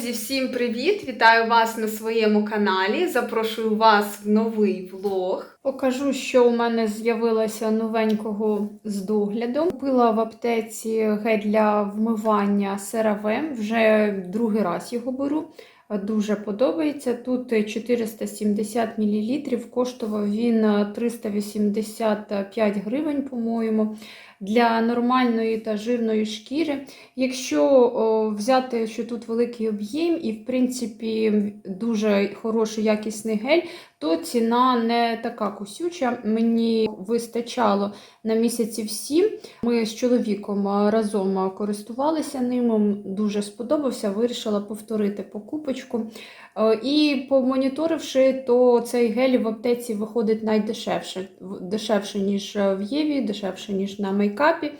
Друзі, всім привіт! Вітаю вас на своєму каналі. Запрошую вас в новий влог. Покажу, що у мене з'явилося новенького з догляду. Купила в аптеці гель для вмивання CeraVe. Вже другий раз його беру. Дуже подобається. Тут 470 мл, коштував він 385 гривень, по-моєму. Для нормальної та жирної шкіри. Якщо о, взяти, що тут великий об'єм і, в принципі, дуже хороший якісний гель, то ціна не така кусюча. Мені вистачало на місяців сім. Ми з чоловіком разом користувалися ним, дуже сподобався, вирішила повторити покупочку. І помоніторивши, то цей гель в аптеці виходить найдешевше, дешевше, ніж в Єві, дешевше, ніж на мейкапі.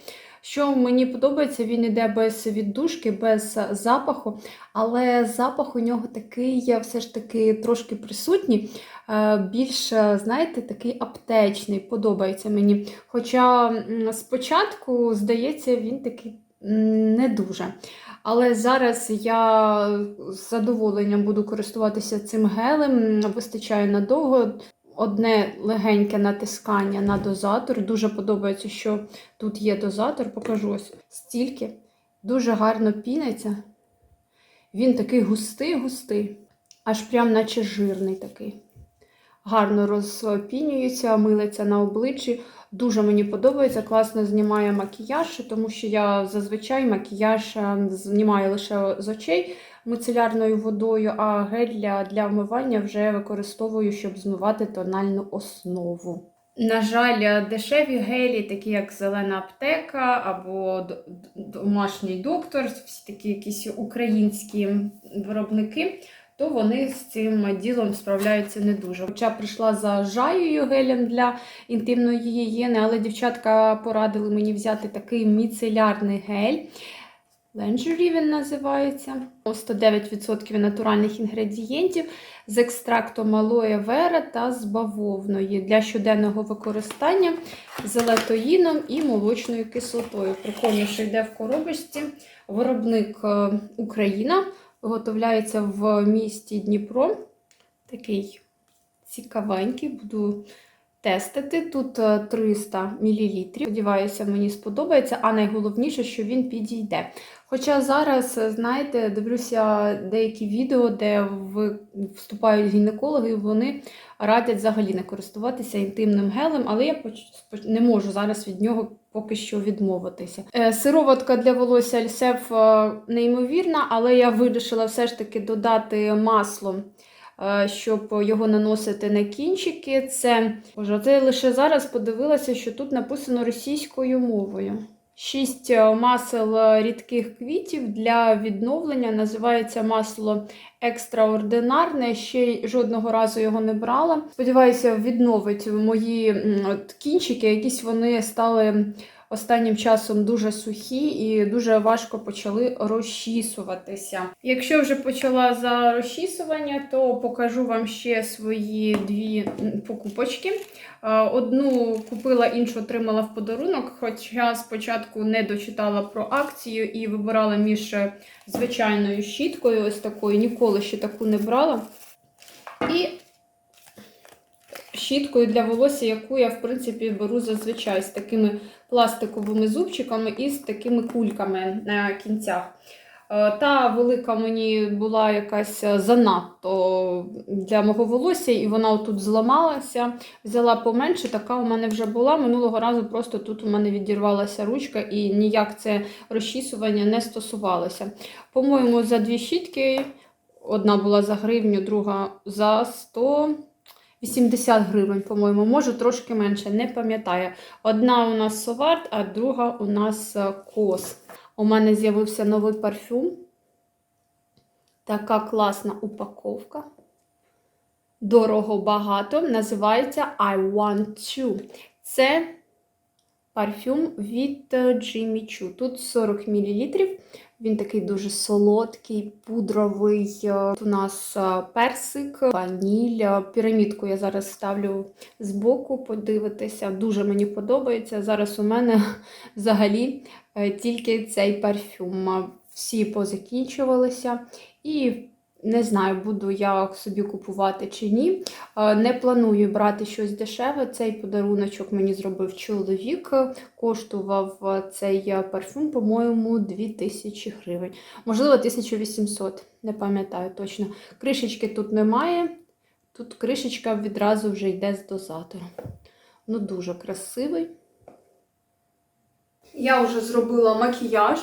Що мені подобається, він іде без віддушки, без запаху, але запах у нього такий, все ж таки трошки присутній, більш, знаєте, такий аптечний, подобається мені. Хоча спочатку, здається, він такий не дуже. Але зараз я з задоволенням буду користуватися цим гелем, вистачає надовго. Одне легеньке натискання на дозатор. Дуже подобається, що тут є дозатор. Покажу ось стільки. Дуже гарно піниться. Він такий густий-густий, аж прям наче жирний такий. Гарно розпінюється, милиться на обличчі. Дуже мені подобається, класно знімає макіяж, тому що я зазвичай макіяж знімаю лише з очей мицелярною водою, а гель для, для вмивання вже використовую, щоб змивати тональну основу. На жаль, дешеві гелі, такі як зелена аптека або домашній доктор, всі такі якісь українські виробники то вони з цим ділом справляються не дуже. Хоча прийшла за жаєю гелем для інтимної гігієни, але дівчатка порадили мені взяти такий міцелярний гель. Ленджері він називається. 109% натуральних інгредієнтів з екстрактом алоє вера та з бавовної для щоденного використання з елатоїном і молочною кислотою. Прикольно, що йде в коробочці. Виробник е, Україна виготовляється в місті Дніпро. Такий цікавенький, буду тестити. Тут 300 мл. Сподіваюся, мені сподобається, а найголовніше, що він підійде. Хоча зараз, знаєте, дивлюся деякі відео, де вступають гінекологи, вони радять взагалі не користуватися інтимним гелем, але я не можу зараз від нього поки що відмовитися. Е, сироватка для волосся Альсеф е, неймовірна, але я вирішила все ж таки додати масло. Е, щоб його наносити на кінчики, це Боже, це лише зараз подивилася, що тут написано російською мовою. Шість масел рідких квітів для відновлення. Називається масло екстраординарне. Ще жодного разу його не брала. Сподіваюся, відновить мої кінчики, якісь вони стали останнім часом дуже сухі і дуже важко почали розчісуватися. Якщо вже почала за розчісування, то покажу вам ще свої дві покупочки. Одну купила, іншу отримала в подарунок, хоча спочатку не дочитала про акцію і вибирала між звичайною щіткою, ось такою, ніколи ще таку не брала. І щіткою для волосся, яку я, в принципі, беру зазвичай з такими пластиковими зубчиками і з такими кульками на кінцях. Е, та велика мені була якась занадто для мого волосся, і вона отут зламалася. Взяла поменше, така у мене вже була. Минулого разу просто тут у мене відірвалася ручка і ніяк це розчісування не стосувалося. По-моєму, за дві щітки одна була за гривню, друга за 100. 80 гривень, по-моєму, може трошки менше, не пам'ятаю. Одна у нас соварт, а друга у нас е, кос. У мене з'явився новий парфюм. Така класна упаковка. Дорого багато. Називається I Want To. Це парфюм від е, Jimmy Choo. Тут 40 мл. Він такий дуже солодкий, пудровий. Е, тут у нас е, персик, ваніль. Пірамідку я зараз ставлю збоку, подивитися. Дуже мені подобається. Зараз у мене взагалі тільки цей парфюм. всі позакінчувалися. І не знаю, буду я собі купувати чи ні. Е, Не планую брати щось дешеве. Цей подаруночок мені зробив чоловік. Коштував е, цей е, парфюм, по-моєму, 2000 гривень. Можливо, 1800, не пам'ятаю точно. Кришечки тут немає. Тут кришечка відразу вже йде з дозатором. Ну, дуже красивий. Я вже зробила макіяж,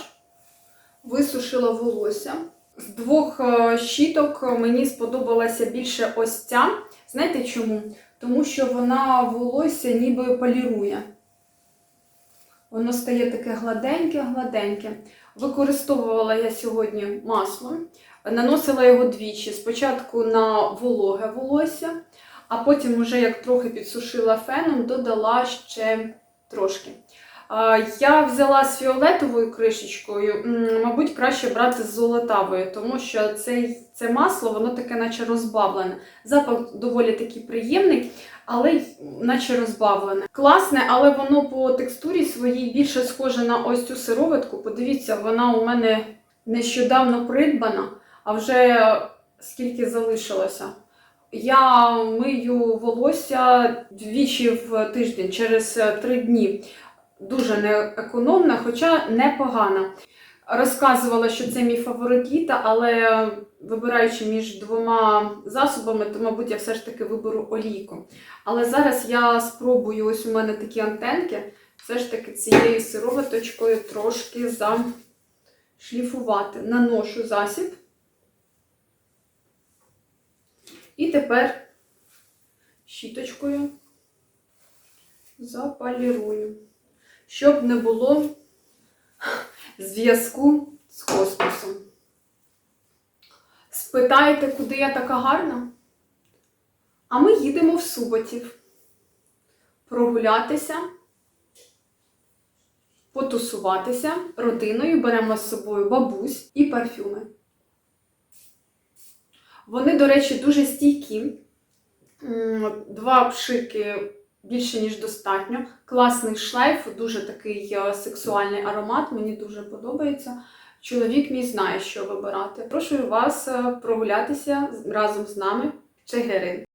висушила волосся. З двох е, щіток мені сподобалася більше ось ця. Знаєте чому? Тому що вона волосся ніби полірує. Воно стає таке гладеньке-гладеньке. Використовувала я сьогодні масло, наносила його двічі. Спочатку на вологе волосся, а потім, уже як трохи підсушила феном, додала ще трошки. Я взяла з фіолетовою кришечкою, мабуть, краще брати з золотавою, тому що цей, це масло, воно таке, наче розбавлене. Запах доволі такий приємний, але наче розбавлене. Класне, але воно по текстурі своїй більше схоже на ось цю сироватку. Подивіться, вона у мене нещодавно придбана, а вже скільки залишилося. Я мию волосся двічі в тиждень через е, три дні дуже неекономна, хоча непогана. Розказувала, що це мій фаворит літа, але вибираючи між двома засобами, то, мабуть, я все ж таки виберу олійку. Але зараз я спробую ось у мене такі антенки, все ж таки цією сироваточкою трошки зашліфувати. Наношу засіб. І тепер щіточкою запалірую щоб не було зв'язку з космосом. Спитаєте, куди я така гарна? А ми їдемо в Суботів прогулятися, потусуватися родиною, беремо з собою бабусь і парфюми. Вони, до речі, дуже стійкі. Два пшики більше, ніж достатньо. Класний шлейф, дуже такий е, сексуальний аромат, мені дуже подобається. Чоловік мій знає, що вибирати. Прошу вас е, прогулятися разом з нами. Чигирин.